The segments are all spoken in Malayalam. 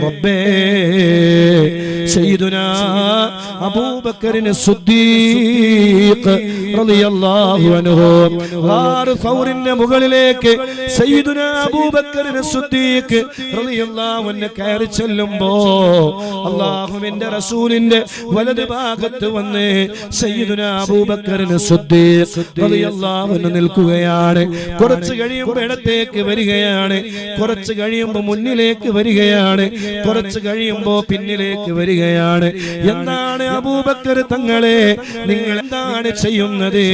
റബ്ബേ സയ്യിദുനാ അബൂബക്കറിന് സുദ്ദീഖ് റളിയല്ലാഹു അൻഹു. ഗാർ സൗറിന്റെ മുകളിലേക്ക് സയ്യിദുനാ അബൂബക്കർ സിദ്ദീഖ് റളിയല്ലാഹു അൻഹു കയറി ചെല്ലുമ്പോൾ അല്ലാഹുവിന്റെ റസൂലിന്റെ വലത് ഭാഗത്ത് വന്ന് സയ്യിദുനാ അബൂബക്കർ സിദ്ദീഖ് റളിയല്ലാഹു അൻഹു നിൽക്കുകയാണ്. കുറച്ച് കഴിയുമ്പോൾ ഇടത്തേക്ക് വരികയാണ്. കുറച്ച് കഴിയുമ്പോൾ മുന്നിലേക്ക് വരികയാണ്. കുറച്ച് കഴിയുമ്പോൾ പിന്നിലേക്ക് വരികയാണ്. എന്താണ് അബൂബക്കർ തങ്ങളെ? നിങ്ങൾ എന്താണ് ചെയ്യുന്നത്?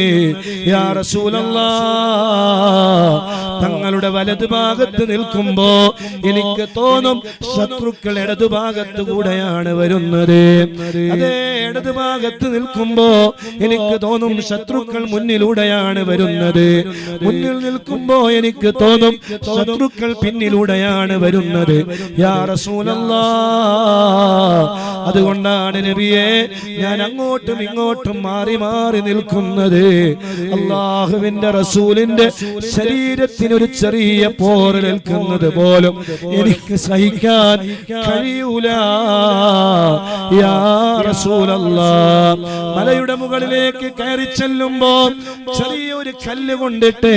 തങ്ങളുടെ വലതു ഭാഗത്ത് നിൽക്കുമ്പോ എനിക്ക് തോന്നും ശത്രുക്കൾ ഇടതു ഭാഗത്ത് കൂടെയാണ് വരുന്നത്. അതേ ഇടതു ഭാഗത്ത് നിൽക്കുമ്പോ എനിക്ക് തോന്നും ശത്രുക്കൾ മുന്നിലൂടെയാണ് വരുന്നത്. മുന്നിൽ നിൽക്കുമ്പോ എനിക്ക് തോന്നും ശത്രുക്കൾ പിന്നിലൂടെയാണ് വരുന്നത്. യാ റസൂലല്ലാ അതുകൊണ്ടാണ് നബിയെ ഞാൻ അങ്ങോട്ടും ഇങ്ങോട്ടും മാറി മാറി നിൽക്കുന്നത് അള്ളാഹുവിന്റെ റസൂലിന്റെ ശരീരത്തിനൊരു ചെറിയ പോറലേൽക്കുന്നത് പോലും എനിക്ക് സഹിക്കാൻ കഴിയൂല. യാ മലയുടെ മുകളിലേക്ക് കയറി ചെല്ലുമ്പോ ചെറിയൊരു കല്ല് കൊണ്ടിട്ട്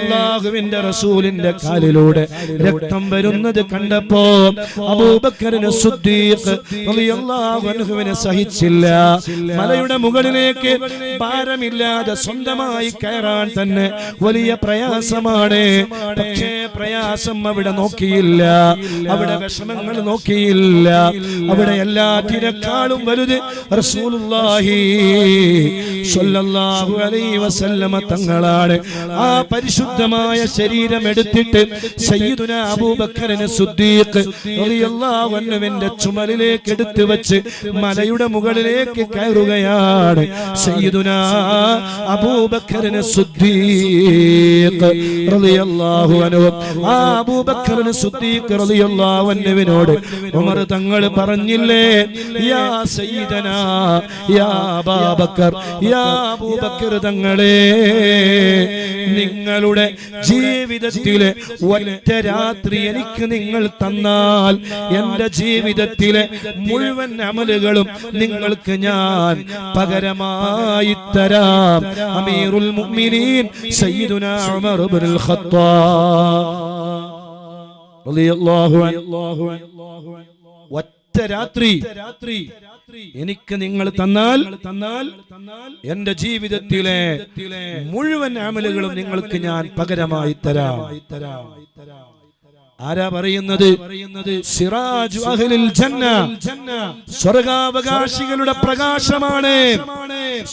അള്ളാഹുവിന്റെ റസൂലിന്റെ കാലിലൂടെ രക്തം വരുന്നത് കണ്ടപ്പോ അബൂബക്കറിന് സഹിച്ചില്ല. മലയുടെ മുകളിലേക്ക് ഭാരമില്ലാതെ സ്വന്തമായി കയറാൻ തന്നെ വലിയ പ്രയാസമാണ്. പക്ഷേ പ്രയാസം അവിടെ നോക്കിയില്ല. അവിടെ വിഷമങ്ങൾ നോക്കിയില്ല. അവിടെ എല്ലാ എല്ലാറ്റിനേക്കാളും വലുത്. റസൂലുള്ളാഹി സ്വല്ലല്ലാഹു അലൈഹി വസല്ലമ തങ്ങളാണ്. ആ പരിശുദ്ധമായ ശരീരം എടുത്തിട്ട് റളിയല്ലാഹു ചുമലിലേക്ക് എടുത്തു വെച്ച് മലയുടെ മുകളിലേക്ക് കയറുകയാണ് സയ്യിദുന അബൂബക്കറിന് സുദ്ദീഖ് റളിയല്ലാഹു അൻഹു. ആ അബൂബക്കറിന് സുദ്ദീഖ് റളിയല്ലാഹു അൻഹുവിനോട് ഉമർ തങ്ങൾ പറഞ്ഞില്ലേ യാ സയ്യിദനാ യാ അബൂബക്കർ യാ അബൂബക്കർ തങ്ങളെ നിങ്ങളുടെ ജീവിതത്തിലെ ഒറ്റ രാത്രി എനിക്ക് നിങ്ങൾ തന്നാൽ എന്റെ ജീവിതത്തിലെ മുഴുവൻ അമലുകളും നിങ്ങൾക്ക് ഞാൻ പകരമായി അമീറുൽ മുഅ്മിനീൻ സയ്യിദുനാ ഉമർ ഇബ്നുൽ റളിയല്ലാഹു അൻഹു. രാത്രി രാത്രി എനിക്ക് നിങ്ങൾ തന്നാൽ തന്നാൽ തന്നാൽ എന്റെ ജീവിതത്തിലെ മുഴുവൻ അമലുകളും നിങ്ങൾക്ക് ഞാൻ പകരമായി തരാം തരാം. ആരാ പറയുന്നത്? സിറാജു അഹ്ലിൽ ജന്ന. സ്വർഗാവകാശികളുടെ പ്രകാശമാണ്.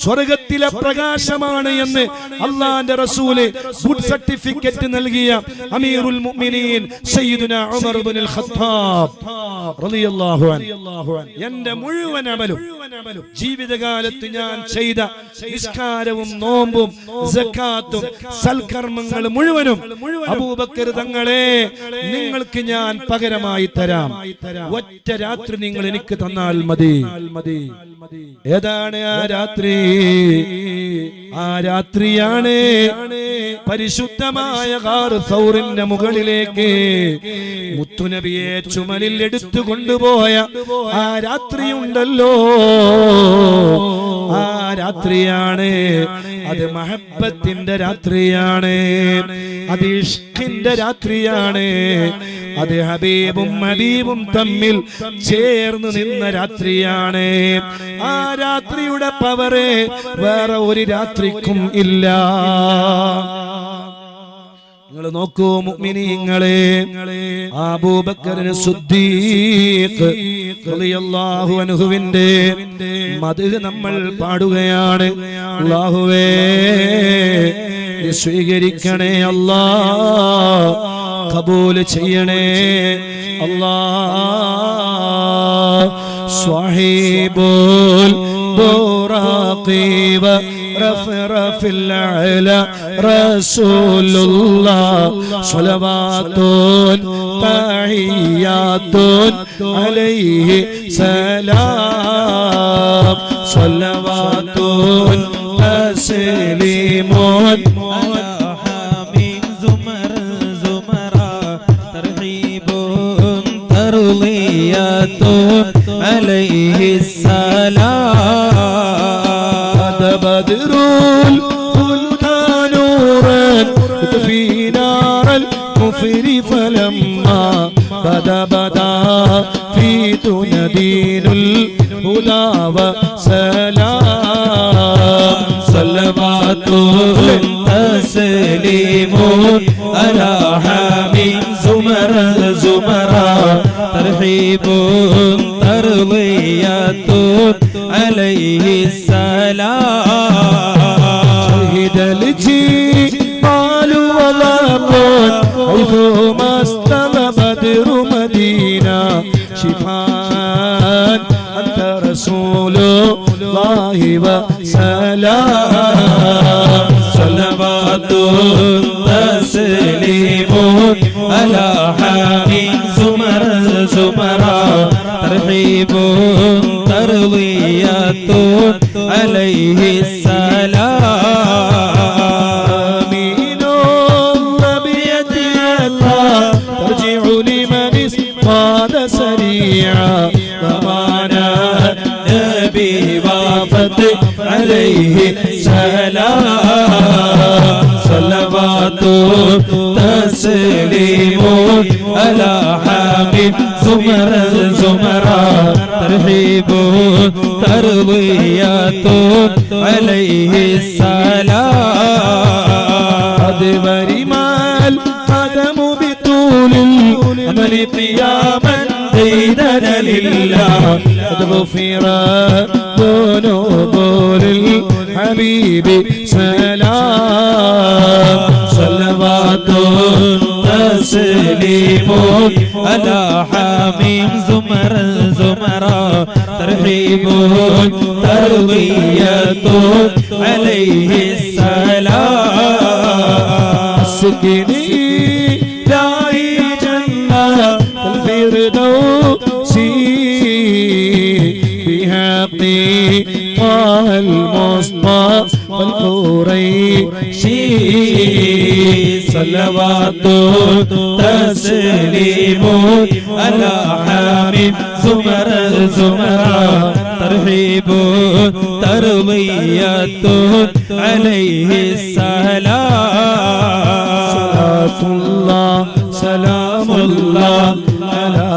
സ്വർഗത്തിലെ പ്രകാശമാണ് എന്ന് അള്ളാന്റെ റസൂൽ ഗുഡ് സർട്ടിഫിക്കറ്റ് നൽകിയ അമീറുൽ മുഅ്മിനീൻ സയ്യിദുന ഉമർ ഇബ്നുൽ ഖത്താബ് റളിയല്ലാഹു അൻഹു. എന്റെ മുഴുവൻ അമലും ജീവിതകാലത്ത് ഞാൻ ചെയ്ത നിസ്കാരവും നോമ്പും സക്കാത്തും സൽക്കർമ്മങ്ങൾ മുഴുവനും അബൂബക്കർ തങ്ങളെ നിങ്ങൾക്ക് ഞാൻ പകരമായി തരാം. ഒറ്റ രാത്രി നിങ്ങൾ എനിക്ക് തന്നാൽ മതി. ഏതാണ് ആ രാത്രി? ആ രാത്രിയാണ് പരിശുദ്ധമായ സൗറിന്റെ മുകളിലേക്ക് മുത്തുനബിയെ ചുമലിൽ എടുത്തു കൊണ്ടുപോയ ആ രാത്രിയുണ്ടല്ലോ. ആ രാത്രിയാണ്. അത് മഹബത്തിന്റെ രാത്രിയാണ്. അത് ഇഷ്കിന്റെ രാത്രിയാണ്. അത് ഹബീബും ഹബീബും തമ്മിൽ ചേർന്ന് നിന്ന രാത്രിയാണ്. ആ രാത്രിയുടെ പവറ് വേറെ ഒരു രാത്രിക്കും ഇല്ല. നിങ്ങൾ നോക്കൂ മുഅ്മിനീങ്ങളെ. അബൂബക്കറിന് സുദ്ദീഖ് റളിയല്ലാഹു അൻഹുവിന്റെ മദ്ഹ് നമ്മൾ പാടുകയാണ്. അല്ലാഹുവേ സ്വീകരിക്കണേ അല്ലാ കബൂൽ ചെയ്യണേ അല്ലാ സ്വഹീബുൽ ബുറാഖി رفرف العلا رسول الله صلوات تحيات عليه سلام صلوات تسليم ترضية عليه السلام. بدر الخلد نورا يطفي نار الكفر فلما بدا بدا في دون دين الهدى وسلام. صلوات تسليم ترحيب ترضية عليه السلام شهد الجبال وضاقت حيثما استوى بدر مدينة شفاء أنت رسول الله وسلام صلوات تسليم على حامي ترحيب ترضية عليه السلام. بيد الله ترجع لمن اصطاد سريعا. ضمانا نبي وافت عليه سلام صلوات تسليم على حبيب زمر زمرا. ترحيب ترضية عليه السلام قد ورمال قدم بطول الأمل قياما ديدنا لله قد غفر ذنوب للحبيب سلام صلوات تسليم على حميم زمر زمرا ترحيب ترضية عليه السلام سكني داعي جنة الفردوس بحقي طه المصطفى القريشي صلوات تسليم على حبيب സുമര സുമര തർഹീബു തർബിയത്തു അലൈഹി സലാം. സലാമുല്ലാ അലാ